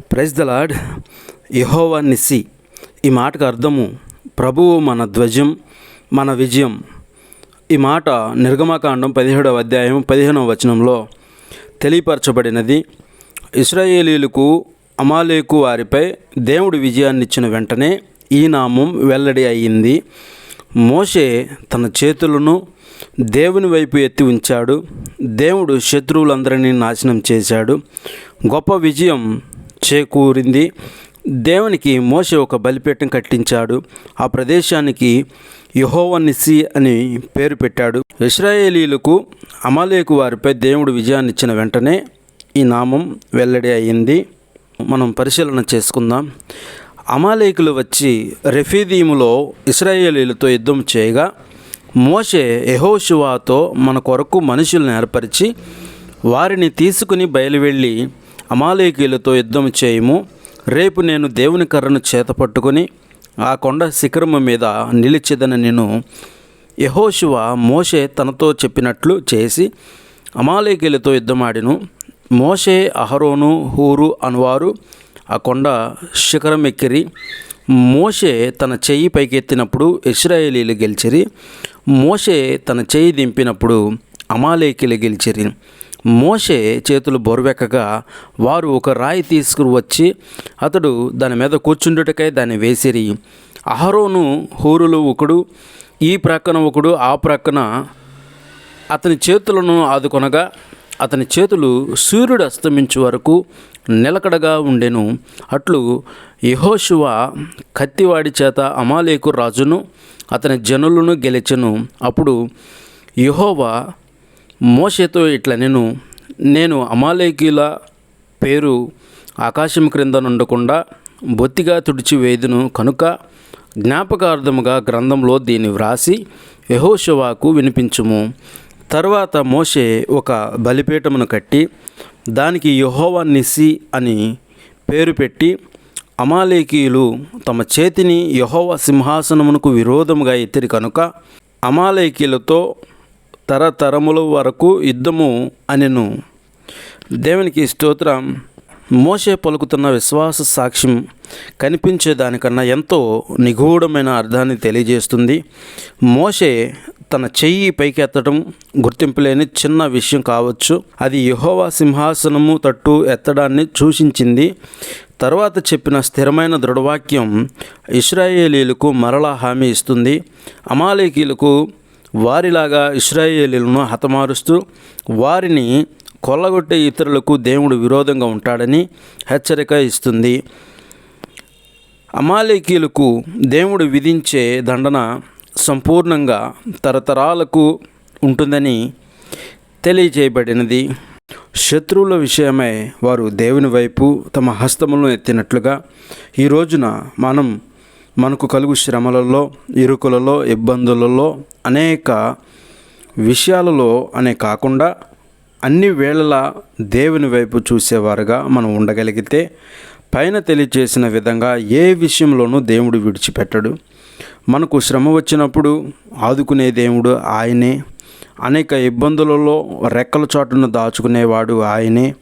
Praise the lord యహోవా నిస్సి. ఈ మాటకు అర్థము ప్రభువు మన ధ్వజం మన విజయం. ఈ మాట నిర్గమకాండం పదిహేడవ అధ్యాయం పదిహేనవ వచనంలో తెలియపరచబడినది. ఇస్రాయేలీలకు అమాలేకు వారిపై దేవుడు విజయాన్ని ఇచ్చిన వెంటనే ఈ నామం వెల్లడి అయ్యింది మోషే తన చేతులను దేవుని వైపు ఎత్తి ఉంచాడు. దేవుడు శత్రువులందరినీ నాశనం చేశాడు. గొప్ప విజయం చేకూరింది. దేవునికి మోసే ఒక బలిపీఠం కట్టించాడు. ఆ ప్రదేశానికి యహోవనిసి అని పేరు పెట్టాడు. ఇస్రాయేలీలకు అమాలేకు వారిపై దేవుడు విజయాన్ని ఇచ్చిన వెంటనే ఈ నామం వెల్లడి అయ్యింది మనం పరిశీలన చేసుకుందాం. అమాలేకులు వచ్చి రెఫీదీములో ఇస్రాయేలీలతో యుద్ధం చేయగా మోషే యహోశివాతో మన కొరకు మనుషులను ఏర్పరిచి వారిని తీసుకుని బయలువెళ్ళి అమాలేకీలతో యుద్ధం చేయము. రేపు నేను దేవుని కర్రను చేత పట్టుకొని ఆ కొండ శిఖరము మీద నిలిచిదని నేను యహోశివ మోషే తనతో చెప్పినట్లు చేసి అమాలేకీలతో యుద్ధమాడిను. మోషే అహరోను హూరు అనువారు ఆ కొండ శిఖరం ఎక్కిరి మోషే తన చెయ్యి పైకెత్తినప్పుడు ఇస్రాయేలీలు గెలిచిరి. మోషే తన చెయ్యి దింపినప్పుడు అమాలేకీలు గెలిచిరి. మోషే చేతులు బొరువెక్కగా వారు ఒక రాయి తీసుకుని వచ్చి అతడు దాని మీద కూర్చుండుటకై దాన్ని వేసిరి. అహరోను హూరులు ఒకడు ఈ ప్రక్కన ఒకడు ఆ ప్రక్కన అతని చేతులను ఆదుకొనగా అతని చేతులు సూర్యుడు అస్తమించు వరకు నిలకడగా ఉండెను. అట్లు యహోశువ కత్తివాడి చేత అమాలేకు రాజును అతని జనులను గెలిచెను. అప్పుడు యహోవా మోషేతో ఇట్లా నేను నేను అమాలేకీల పేరు ఆకాశం క్రింద నుండకుండా బొత్తిగా తుడిచివేదును కనుక జ్ఞాపకార్థముగా గ్రంథంలో దీన్ని వ్రాసి యహోషవాకు వినిపించుము. తర్వాత మోషే ఒక బలిపీఠమును కట్టి దానికి యహోవా నిసి అని పేరు పెట్టి అమాలేకీయులు తమ చేతిని యహోవ సింహాసనమునకు విరోధముగా ఎత్తిరి కనుక అమాలేకీలతో తరతరముల వరకు యుద్ధము అనెను. దేవునికి స్తోత్రం. మోసే పలుకుతున్న విశ్వాస సాక్ష్యం కనిపించే దానికన్నా ఎంతో నిగూఢమైన అర్థాన్ని తెలియజేస్తుంది. మోసే తన చెయ్యి పైకెత్తడం గుర్తింపులేని చిన్న విషయం కావచ్చు. అది యహోవా సింహాసనము తట్టు ఎత్తడాన్ని సూచించింది. తర్వాత చెప్పిన స్థిరమైన దృఢవాక్యం ఇస్రాయేలీలకు మరలా హామీ ఇస్తుంది. అమాలేకీలకు వారిలాగా ఇస్రాయేలీలను హతమారుస్తూ వారిని కొల్లగొట్టే ఇతరులకు దేవుడు విరోధంగా ఉంటాడని హెచ్చరిక ఇస్తుంది. అమాలేకీలకు దేవుడు విధించే దండన సంపూర్ణంగా తరతరాలకు ఉంటుందని తెలియజేయబడినది. శత్రువుల విషయమై వారు దేవుని వైపు తమ హస్తములను ఎత్తినట్లుగా ఈ రోజున మనం మనకు కలుగు శ్రమలలో ఇరుకులలో ఇబ్బందులలో అనేక విషయాలలో అనే కాకుండా అన్ని వేళలా దేవుని వైపు చూసేవారుగా మనం ఉండగలిగితే పైన తెలియచేసిన విధంగా ఏ విషయంలోనూ దేవుడు విడిచిపెట్టడు. మనకు శ్రమ వచ్చినప్పుడు ఆదుకునే దేవుడు ఆయనే. అనేక ఇబ్బందులలో రెక్కల చాటును దాచుకునేవాడు ఆయనే.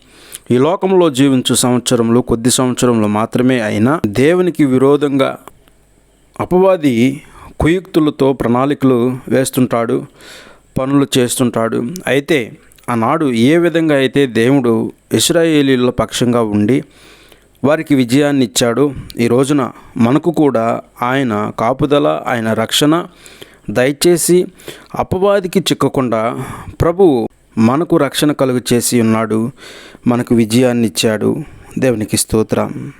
ఈ లోకంలో జీవించు సంవత్సరంలో కొద్ది సంవత్సరంలో మాత్రమే అయినా దేవునికి విరోధంగా అపవాది కుయుక్తులతో ప్రణాళికలు వేస్తుంటాడు పనులు చేస్తుంటాడు. అయితే ఆనాడు ఏ విధంగా అయితే దేవుడు ఇస్రాయేలీల పక్షంగా ఉండి వారికి విజయాన్ని ఇచ్చాడు ఈ రోజున మనకు కూడా ఆయన కాపుదల ఆయన రక్షణ దయచేసి అపవాదికి చిక్కకుండా ప్రభువు మనకు రక్షణ కలుగు చేసి ఉన్నాడు మనకు విజయాన్ని ఇచ్చాడు. దేవునికి స్తోత్రం.